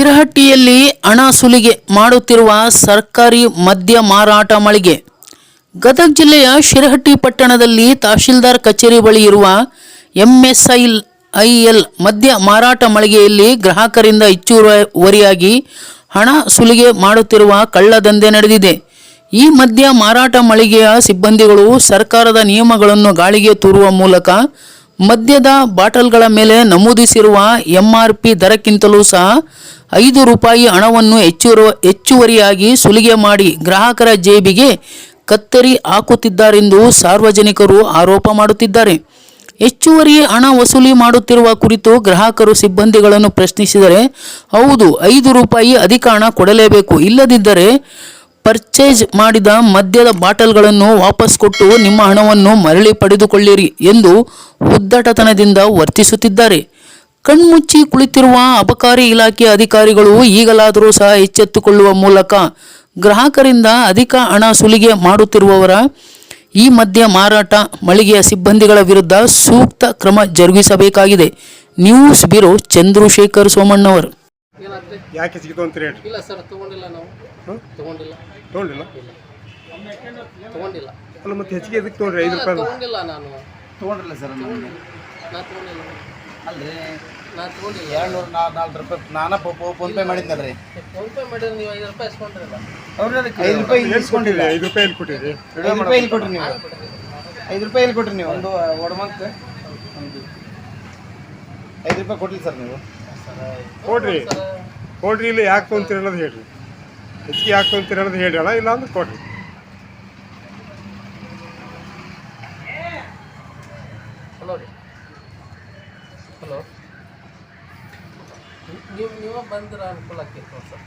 ಶಿರಹಟ್ಟಿಯಲ್ಲಿ ಹಣ ಸುಲಿಗೆ ಮಾಡುತ್ತಿರುವ ಸರ್ಕಾರಿ ಮದ್ಯ ಮಾರಾಟ ಮಳಿಗೆ. ಗದಗ ಜಿಲ್ಲೆಯ ಶಿರಹಟ್ಟಿ ಪಟ್ಟಣದಲ್ಲಿ ತಹಶೀಲ್ದಾರ್ ಕಚೇರಿ ಬಳಿ ಇರುವ ಎಂಎಸ್ಐಲ್, ಐಎಲ್ ಮದ್ಯ ಮಾರಾಟ ಮಳಿಗೆಯಲ್ಲಿ ಗ್ರಾಹಕರಿಂದ ಹೆಚ್ಚುವರಿಯಾಗಿ ಹಣ ಸುಲಿಗೆ ಮಾಡುತ್ತಿರುವ ಕಳ್ಳದಂಧೆ ನಡೆದಿದೆ. ಈ ಮದ್ಯ ಮಾರಾಟ ಮಳಿಗೆಯ ಸಿಬ್ಬಂದಿಗಳು ಸರ್ಕಾರದ ನಿಯಮಗಳನ್ನು ಗಾಳಿಗೆ ತೂರುವ ಮೂಲಕ ಮದ್ಯದ ಬಾಟಲ್ಗಳ ಮೇಲೆ ನಮೂದಿಸಿರುವ ಎಂಆರ್ಪಿ ದರಕ್ಕಿಂತಲೂ ಸಹ ಐದು ರೂಪಾಯಿ ಹಣವನ್ನು ಹೆಚ್ಚುವ ಹೆಚ್ಚುವರಿಯಾಗಿ ಸುಲಿಗೆ ಮಾಡಿ ಗ್ರಾಹಕರ ಜೇಬಿಗೆ ಕತ್ತರಿ ಹಾಕುತ್ತಿದ್ದಾರೆಂದು ಸಾರ್ವಜನಿಕರು ಆರೋಪ ಮಾಡುತ್ತಿದ್ದಾರೆ. ಹೆಚ್ಚುವರಿ ಹಣ ವಸೂಲಿ ಮಾಡುತ್ತಿರುವ ಕುರಿತು ಗ್ರಾಹಕರು ಸಿಬ್ಬಂದಿಗಳನ್ನು ಪ್ರಶ್ನಿಸಿದರೆ, ಹೌದು, ಐದು ರೂಪಾಯಿ ಅಧಿಕ ಹಣ ಕೊಡಲೇಬೇಕು. ಇಲ್ಲದಿದ್ದರೆ ಪರ್ಚೇಸ್ ಮಾಡಿದ ಮದ್ಯದ ಬಾಟಲ್ಗಳನ್ನು ವಾಪಸ್ ಕೊಟ್ಟು ನಿಮ್ಮ ಹಣವನ್ನು ಮರಳಿ ಪಡೆದುಕೊಳ್ಳಿರಿ ಎಂದು ಉದ್ದಟತನದಿಂದ ವರ್ತಿಸುತ್ತಿದ್ದಾರೆ. ಕಣ್ಮುಚ್ಚಿ ಕುಳಿತಿರುವ ಅಬಕಾರಿ ಇಲಾಖೆ ಅಧಿಕಾರಿಗಳು ಈಗಲಾದರೂ ಸಹ ಎಚ್ಚೆತ್ತುಕೊಳ್ಳುವ ಮೂಲಕ ಗ್ರಾಹಕರಿಂದ ಅಧಿಕ ಹಣ ಸುಲಿಗೆ ಮಾಡುತ್ತಿರುವವರ ಈ ಮದ್ಯ ಮಾರಾಟ ಮಳಿಗೆಯ ಸಿಬ್ಬಂದಿಗಳ ವಿರುದ್ಧ ಸೂಕ್ತ ಕ್ರಮ ಜರುಗಿಸಬೇಕಾಗಿದೆ. ನ್ಯೂಸ್ ಬ್ಯೂರೋ ಚಂದ್ರಶೇಖರ್ ಸೋಮಣ್ಣವರು ಏನಾಗ್ತದೆ ಯಾಕೆ ಸಿಗ್ತು ಅಂತ ಹೇಳಿ ಇಲ್ಲ ಸರ್ ತಗೊಂಡಿಲ್ಲ ನಾವು. ತಗೊಂಡಿಲ್ಲ. ತಗೊಂಡಿಲ್ಲ? ತೊಗೊಂಡಿಲ್ಲ ತಗೊಂಡಿಲ್ಲ. ಅಲ್ಲ ಮತ್ತೆ ಹೆಚ್ಚಿಗೆ ಎದಕ್ಕೆ ತೊಗೊಂಡ್ರಿ? ಐದು ರೂಪಾಯಿ ತಗೊಂಡಿಲ್ಲ ನಾನು. ತೊಗೊಂಡ್ರಲ್ಲ ಸರ್ ನಾನು. ತಗೊಂಡಿಲ್ಲ. ಅಲ್ರಿ. ನಾ ತಗೊಂಡಿಲ್ಲ. ಎರಡು ನೂರ ನಾಲ್ಕು ರೂಪಾಯಿ ನಾನ ಫೋನ್ ಪೇ ಮಾಡಿದ್ನಲ್ರಿ ಫೋನ್ ಪೇ ಮಾಡಿದ್ರೆ ನೀವು ಐದು ರೂಪಾಯಿ ಇಸ್ಕೊಂಡ್ರಲ್ಲ. ಐದು ರೂಪಾಯಿ ಇಲ್ಲಿ ಇಸ್ಕೊಂಡಿಲ್ಲ. ಐದು ರೂಪಾಯಿ ಎಲ್ಲಿ ಕೊಟ್ಟಿರಿ ಐದು ರೂಪಾಯಿ ಇಲ್ಲಿ ಕೊಟ್ರಿ ನೀವು. ಐದು ರೂಪಾಯಿ ಎಲ್ಲಿ ಕೊಟ್ರಿ ನೀವು. ಒಂದು ಒಡಮಂತ್ ಐದು ರೂಪಾಯಿ ಕೊಟ್ಟಿಲ್ಲ ಸರ್ ನೀವು. ಕೊಡ್ರಿ. ಕೊಡ್ರಿ ಇಲ್ಲಿ ಯಾಕೆ ತೊಗೊಂತೀರಿ ಅನ್ನೋದು ಹೇಳ್ರಿ. ಹೆಚ್ಚಿಗೆ ಯಾಕೆ ತೊಗೊಂತೀರಿ ಅನ್ನೋದು ಹೇಳ್ರಿ ಅಣ್ಣ ಇಲ್ಲ ಅಂದ್ರೆ ಕೊಡ್ರಿ. ಹಲೋ ರೀ. ಹಲೋ. ನೀವು ನೀವು ಬಂದ್ರೆ ಅನುಕೂಲ ಆಗ್ತಿತ್ತು ಸರ್.